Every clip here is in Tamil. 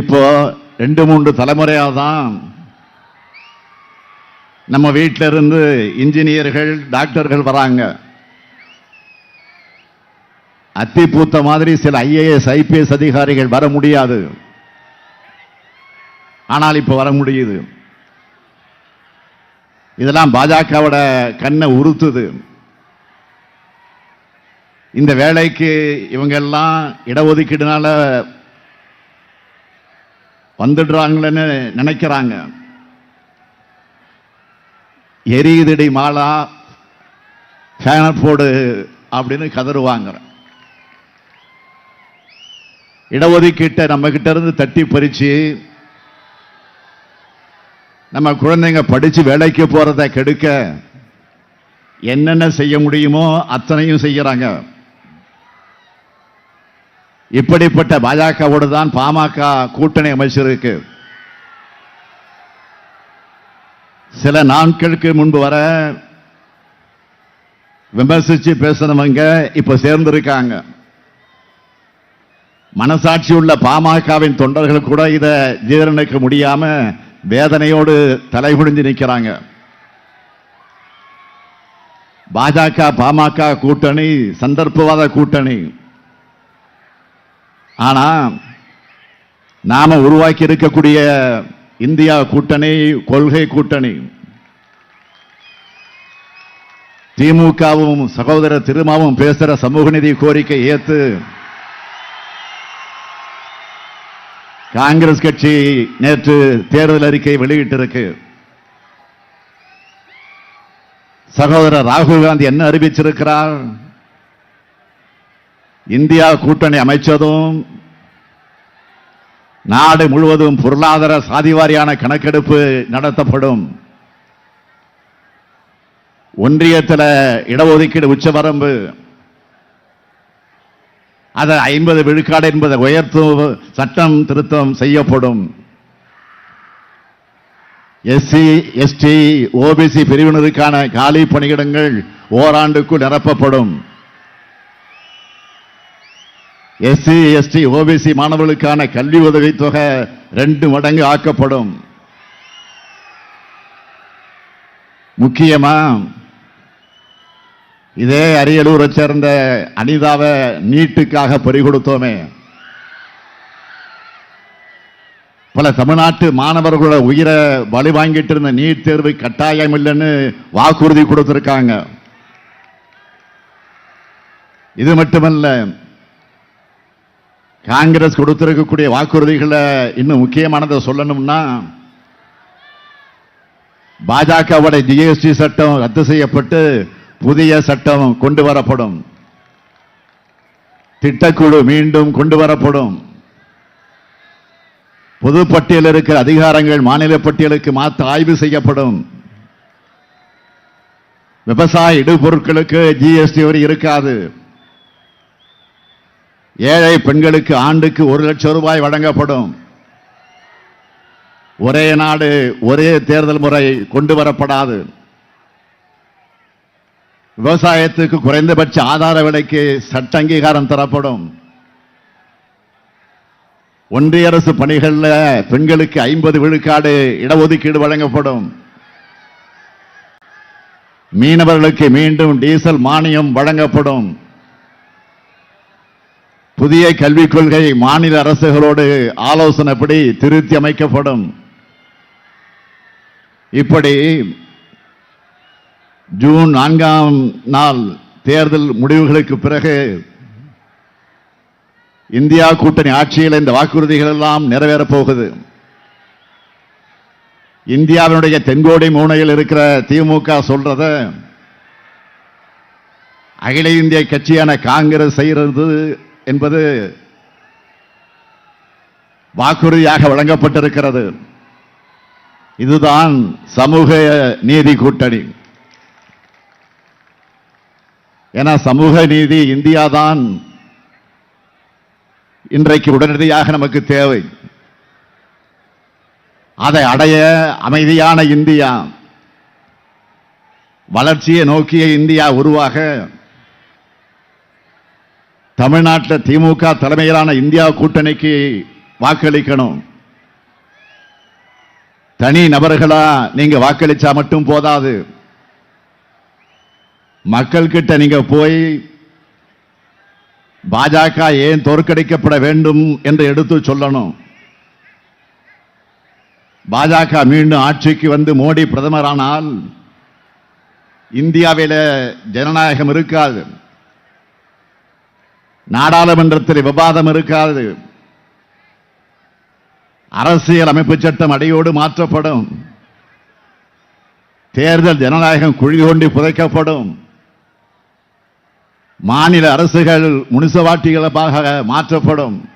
இப்போ ரெண்டு மூன்று தலைமுறையாக தான் நம்ம வீட்டில இருந்து இன்ஜினியர்கள் டாக்டர்கள் வராங்க. அத்தி பூத்த மாதிரி சில ஐஏஎஸ் ஐபிஎஸ் அதிகாரிகள் வர முடியாது. ஆனால் இப்போ வர முடியுது. இதெல்லாம் பாஜகவோட கண்ணை உறுத்துது. இந்த வேலைக்கு இவங்கெல்லாம் இடஒதுக்கீடுனால வந்துடுறாங்களேன்னு நினைக்கிறாங்க. எரியுதடி மாலா ஃபேனை போடு அப்படின்னு கதறுவாங்க. இடஒதுக்கீட்டை நம்ம கிட்ட இருந்து தட்டி பறித்து நம்ம குழந்தைங்க படித்து வேலைக்கு போகிறத கெடுக்க என்னென்ன செய்ய முடியுமோ அத்தனையும் செய்கிறாங்க இப்படிப்பட்ட பாஜகவோடு தான் பாமக கூட்டணி அமைச்சிருக்கு. சில நாட்களுக்கு முன்பு வர விமர்சிச்சு பேசினவங்க இப்ப சேர்ந்திருக்காங்க. மனசாட்சி உள்ள பாமகவின் தொண்டர்கள் கூட இதை ஜீரணிக்க முடியாம வேதனையோடு தலைகுடிஞ்சு நிற்கிறாங்க பாஜக பாமக கூட்டணி சந்தர்ப்பவாத கூட்டணி. ஆனால் நாம் உருவாக்கி இருக்கக்கூடிய இந்தியா கூட்டணி கொள்கை கூட்டணி திமுகவும் சகோதர திருமாவும் பேசுகிற சமூக நிதி கோரிக்கை ஏற்று காங்கிரஸ் கட்சி நேற்று தேர்தல் அறிக்கை வெளியிட்டிருக்கு. சகோதரர் ராகுல் காந்தி என்ன அறிவிச்சிருக்கிறார்? இந்தியா கூட்டணி அமைச்சதும் நாடு முழுவதும் பொருளாதார சாதிவாரியான கணக்கெடுப்பு நடத்தப்படும். ஒன்றியத்தில் இடஒதுக்கீடு உச்சவரம்பு. அதை ஐம்பது விழுக்காடு என்பதை உயர்த்தும் சட்டம் திருத்தம் செய்யப்படும். எஸ்சி எஸ்டி ஓபிசி பிரிவினருக்கான காலி பணியிடங்கள் ஓராண்டுக்குள் நிரப்பப்படும். எஸ்சி எஸ்டி ஓபிசி மாணவர்களுக்கான கல்வி உதவித்தொகை ரெண்டு மடங்கு ஆக்கப்படும். முக்கியமா இதே அரியலூரை சேர்ந்த அனிதாவை நீட்டுக்காக பறிகொடுத்தோமே பல தமிழ்நாட்டு மாணவர்களோட உயிரை வழி வாங்கிட்டு இருந்த நீட் தேர்வு கட்டாயம் இல்லைன்னு வாக்குறுதி கொடுத்துருக்காங்க. இது மட்டுமல்ல காங்கிரஸ் கொடுத்திருக்கக்கூடிய வாக்குறுதிகளை இன்னும் முக்கியமானதை சொல்லணும்னா பாஜகவோட ஜிஎஸ்டி சட்டம் ரத்து செய்யப்பட்டு புதிய சட்டம் கொண்டு வரப்படும். திட்டக்குழு மீண்டும் கொண்டு வரப்படும். பொது பட்டியலில் இருக்கிற அதிகாரங்கள் மாநில பட்டியலுக்கு மாற்ற ஆய்வு செய்யப்படும். விவசாய இடுபொருட்களுக்கு ஜிஎஸ்டி வரி இருக்காது. ஏழை பெண்களுக்கு ஆண்டுக்கு ஒரு லட்சம் ரூபாய் வழங்கப்படும். ஒரே நாடு ஒரே தேர்தல் முறை கொண்டு வரப்படாது விவசாயத்துக்கு குறைந்தபட்ச ஆதார விலைக்கு சட்ட அங்கீகாரம் தரப்படும். ஒன்றிய அரசு பணிகளில் பெண்களுக்கு ஐம்பது விழுக்காடு இடஒதுக்கீடு வழங்கப்படும். மீனவர்களுக்கு மீண்டும் டீசல் மானியம் வழங்கப்படும். புதிய கல்விக் கொள்கை மாநில அரசுகளோடு ஆலோசனைப்படி திருத்தி அமைக்கப்படும். இப்படி ஜூன் நான்காம் நாள் தேர்தல் முடிவுகளுக்கு பிறகு இந்தியா கூட்டணி ஆட்சியில் இந்த வாக்குறுதிகள் எல்லாம் நிறைவேறப் போகுது. இந்தியாவினுடைய தென்கோடி மூனையில் இருக்கிற திமுக சொல்றத அகில இந்திய கட்சியான காங்கிரஸ் செய்கிறது என்பது வாக்குறுதியாக வழங்கப்பட்டிருக்கிறது. இதுதான் சமூக நீதி கூட்டணி. ஏன்னா சமூக நீதி இந்தியாதான் இன்றைக்கு உடனடியாக நமக்கு தேவை. அதை அடைய அமைதியான இந்தியா வளர்ச்சியை நோக்கிய இந்தியா உருவாக தமிழ்நாட்டில் திமுக தலைமையிலான இந்தியா கூட்டணிக்கு வாக்களிக்கணும். தனி நபர்களா நீங்க வாக்களிச்சா மட்டும் போதாது. மக்கள் கிட்ட நீங்க போய் பாஜக ஏன் தோற்கடிக்கப்பட வேண்டும் என்று எடுத்து சொல்லணும். பாஜக மீண்டும் ஆட்சிக்கு வந்து மோடி பிரதமரானால் இந்தியாவில் ஜனநாயகம் இருக்காது. நாடாளுமன்றத்தில் விவாதம் இருக்காது. அரசியல் அமைப்பு சட்டம் அடியோடு மாற்றப்படும். தேர்தல் ஜனநாயகம் குழி புதைக்கப்படும். மாநில அரசுகள் முனிசவாட்டிகளாக மாற்றப்படும்.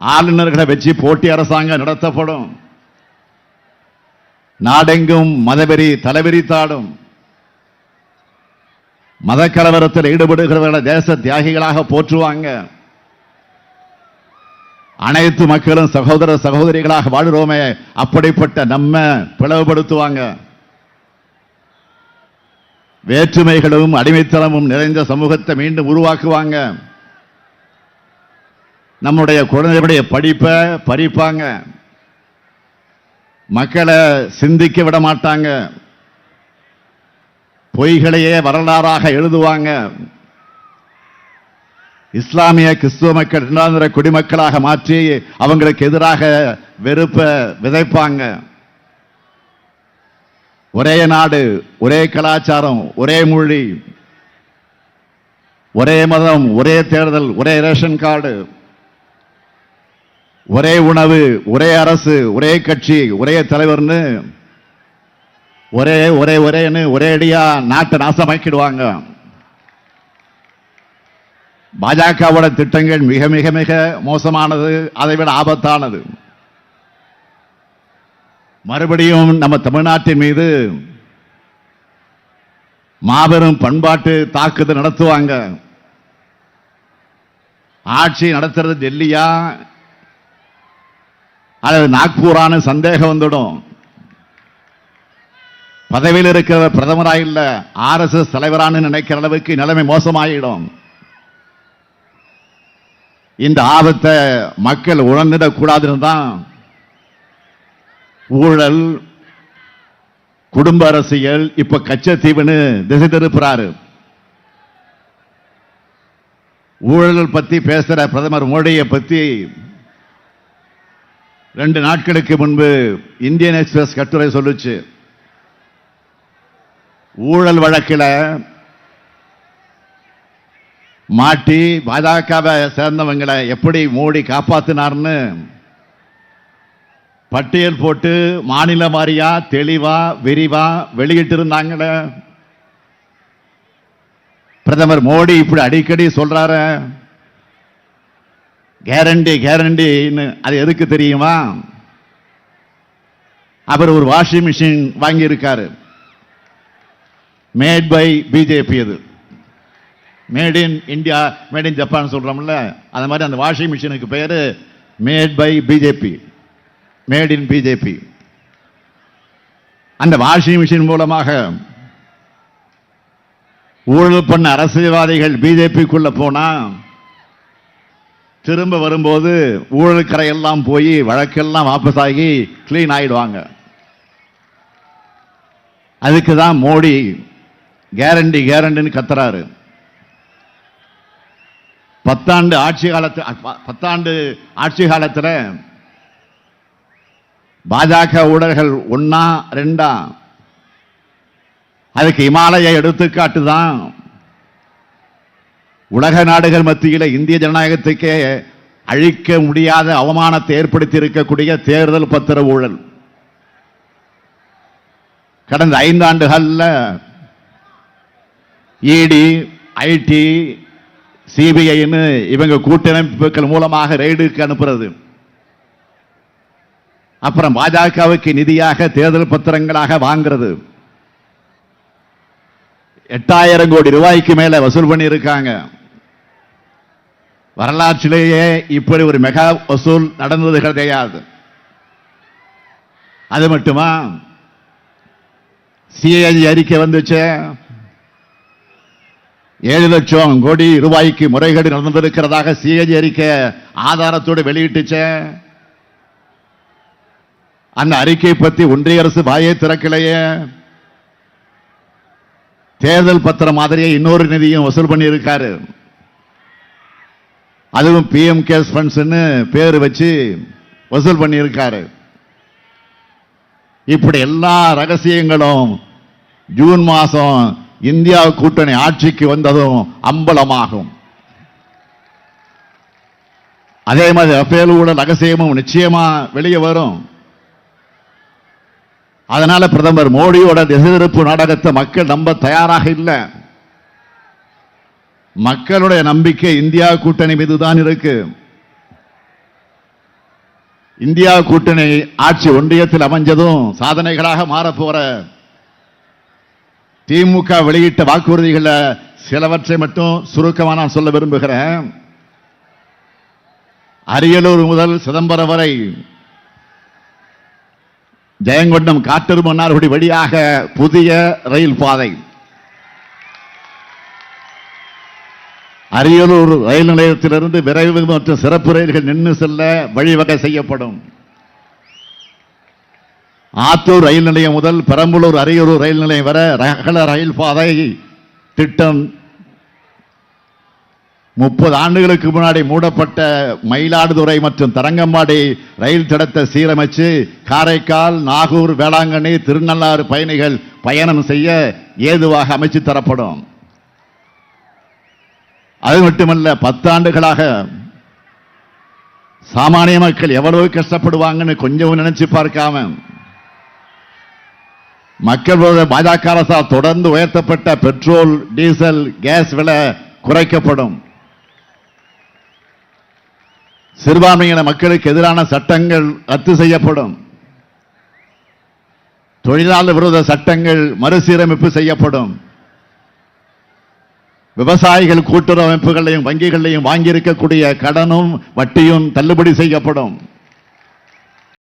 ஆளுநர்களை வச்சு போட்டி அரசாங்கம் நடத்தப்படும். நாடெங்கும் மதவெறி தாடும் மத கலவரத்தில் ஈடுபடுகிறவர்களை தேச தியாகிகளாக போற்றுவாங்க. அனைத்து மக்களும் சகோதர சகோதரிகளாக வாழ்கிறோமே அப்படிப்பட்ட நம்ம பிளவுபடுத்துவாங்க. வேற்றுமைகளும் அடிமைத்தனமும் நிறைந்த சமூகத்தை மீண்டும் உருவாக்குவாங்க. நம்முடைய குழந்தைகளுடைய படிப்பை பறிப்பாங்க. மக்களை சிந்திக்க விட மாட்டாங்க பொய்களையே வரலாறாக எழுதுவாங்க. இஸ்லாமிய கிறிஸ்துவ மக்கள் இரண்டாந்திர குடிமக்களாக மாற்றி அவங்களுக்கு எதிராக வெறுப்ப விதைப்பாங்க. ஒரே நாடு ஒரே கலாச்சாரம் ஒரே மொழி ஒரே மதம் ஒரே தேர்தல் ஒரே ரேஷன் கார்டு ஒரே உணவு ஒரே அரசு ஒரே கட்சி ஒரே தலைவர்னு ஒரே ஒரே ஒரேன்னு ஒரே அடியா நாட்டை நாசமாக்கிடுவாங்க. பாஜகவோட திட்டங்கள் மிக மிக மிக மோசமானது அதை விட ஆபத்தானது. மறுபடியும் நம்ம தமிழ்நாட்டின் மீது மாபெரும் பண்பாட்டு தாக்குதல் நடத்துவாங்க. ஆட்சி நடத்துறது டெல்லியா? அல்லது நாக்பூரான சந்தேகம் வந்துடும். பதவியில் இருக்கிற பிரதமராக இல்லை ஆர்எஸ்எஸ் தலைவரானு நினைக்கிற அளவுக்கு நிலைமை மோசமாயிடும். இந்த ஆபத்தை மக்கள் உணர்ந்திடக்கூடாதுன்னு தான் ஊழல் குடும்ப அரசியல் இப்ப கச்சத்தீவுன்னு திசை திருப்புறாரு. ஊழல் பத்தி பேசுற பிரதமர் மோடியை பத்தி ரெண்டு நாட்களுக்கு முன்பு இந்தியன் எக்ஸ்பிரஸ் கட்டுரை சொல்லுச்சு. ஊழல் வழக்கில் மாட்டி பாஜகவை சேர்ந்தவங்களை எப்படி மோடி காப்பாத்தினார்னு பட்டியல் போட்டு மாநில வாரியா தெளிவா விரிவா வெளியிட்டு இருந்தாங்களே பிரதமர் மோடி இப்படி அடிக்கடி சொல்றார. கேரண்டி கேரண்டின்னு அது எதுக்கு தெரியுமா? அவர் ஒரு வாஷிங் மிஷின் வாங்கியிருக்காரு. மேட் பை பிஜேபி அது. Made in India made in Japan சொல்கிறோம்ல அந்த மாதிரி அந்த வாஷிங் மிஷினுக்கு பேர் made by BJP made in BJP அந்த வாஷிங் மிஷின் மூலமாக ஊழல் பண்ண அரசியல்வாதிகள் பிஜேபிக்குள்ள போனால் திரும்ப வரும்போது ஊழல் கரையெல்லாம் போய் வழக்கெல்லாம் வாபஸ் ஆகி கிளீன் ஆகிடுவாங்க அதுக்கு தான் மோடி கேரண்டி கேரண்டின்னு கத்துறாரு. பத்தாண்டு ஆட்சி காலத்து பத்தாண்டு ஆட்சி காலத்தில் பாஜக ஊழல்கள் ஒன்னா ரெண்டா? அதுக்கு இமாலய எடுத்துக்காட்டு தான். உலக நாடுகள் மத்தியில் இந்திய ஜனநாயகத்துக்கே அழிக்க முடியாத அவமானத்தை ஏற்படுத்தி இருக்கக்கூடிய தேர்தல் பத்திர ஊழல். கடந்த ஐந்தாண்டுகளில் இடி ஐடி சிபிஐன்னு இவங்க கூட்டமைப்புகள் மூலமாக ரெய்டுக்கு அனுப்புறது. அப்புறம் பாஜகவுக்கு நிதியாக தேர்தல் பத்திரங்களாக வாங்குறது. எட்டாயிரம் கோடி ரூபாய்க்கு மேல வசூல் பண்ணி இருக்காங்க வரலாற்றிலேயே இப்படி ஒரு மெகா வசூல் நடந்தது கிடையாது. அது மட்டுமா? சிஐ அறிக்கை வந்துச்சு. ஏழு லட்சம் கோடி ரூபாய்க்கு முறைகேடு நடந்திருக்கிறதாக சிஏஜி அறிக்கை ஆதாரத்தோடு வெளியிட்டுச்சே. அந்த அறிக்கை பத்தி ஒன்றிய அரசு வாயை திறக்கலையே. தேர்தல் பத்திரம் மாதிரியே இன்னொரு நிதியும் வசூல் பண்ணியிருக்காரு. அதுவும் பிஎம் கேஸ் பேர் வச்சு வசூல் பண்ணியிருக்காரு. இப்படி எல்லா ரகசியங்களும் ஜூன் மாதம் இந்தியா கூட்டணி ஆட்சிக்கு வந்ததும் அம்பலமாகும். அதே மாதிரி ரஃபேல் ரகசியமும் நிச்சயமா வெளியே வரும். அதனால பிரதமர் மோடியோட திசைதிருப்பு நாடகத்தை மக்கள் நம்ப தயாராக இல்லை. மக்களுடைய நம்பிக்கை இந்தியா கூட்டணி மீதுதான் இருக்கு. இந்தியா கூட்டணி ஆட்சி ஒன்றியத்தில் அமைஞ்சதும் சாதனைகளாக மாறப்போற திமுக வெளியிட்ட வாக்குறுதிகள சிலவற்றை மட்டும் சுருக்கமாக நான் சொல்ல விரும்புகிறேன். அரியலூர் முதல் சிதம்பரம் வரை ஜெயங்கொண்டம் காட்டூர் மன்னார்குடி வழியாக புதிய ரயில் பாதை. அரியலூர் ரயில் நிலையத்திலிருந்து விரைவு மற்றும் சிறப்பு ரயில்கள் நின்று செல்ல வழிவகை செய்யப்படும். ஆத்தூர் ரயில் நிலையம் முதல் பெரம்பலூர் அரியலூர் ரயில் நிலையம் வர ரகல ரயில் பாதை திட்டம். முப்பது ஆண்டுகளுக்கு முன்னாடி மூடப்பட்ட மயிலாடுதுறை மற்றும் தரங்கம்பாடி ரயில் தடத்தை சீரமைச்சு காரைக்கால் நாகூர் வேளாங்கண்ணி திருநள்ளாறு பயணிகள் பயணம் செய்ய ஏதுவாக அமைச்சு தரப்படும். அது மட்டுமல்ல பத்தாண்டுகளாக சாமானிய மக்கள் எவ்வளவு கஷ்டப்படுவாங்கன்னு கொஞ்சம் நினைச்சு பார்க்காம மக்கள் பாஜக அரசால் தொடர்ந்து உயர்த்தப்பட்ட பெட்ரோல் டீசல் கேஸ் விலை குறைக்கப்படும். சிறுபான்மையின மக்களுக்கு எதிரான சட்டங்கள் ரத்து செய்யப்படும். தொழிலாளர் விரோத சட்டங்கள் மறுசீரமைப்பு செய்யப்படும். விவசாயிகள் கூட்டுறவு அமைப்புகளையும் வங்கிகளையும் வாங்கியிருக்கக்கூடிய கடனும் வட்டியும் தள்ளுபடி செய்யப்படும்.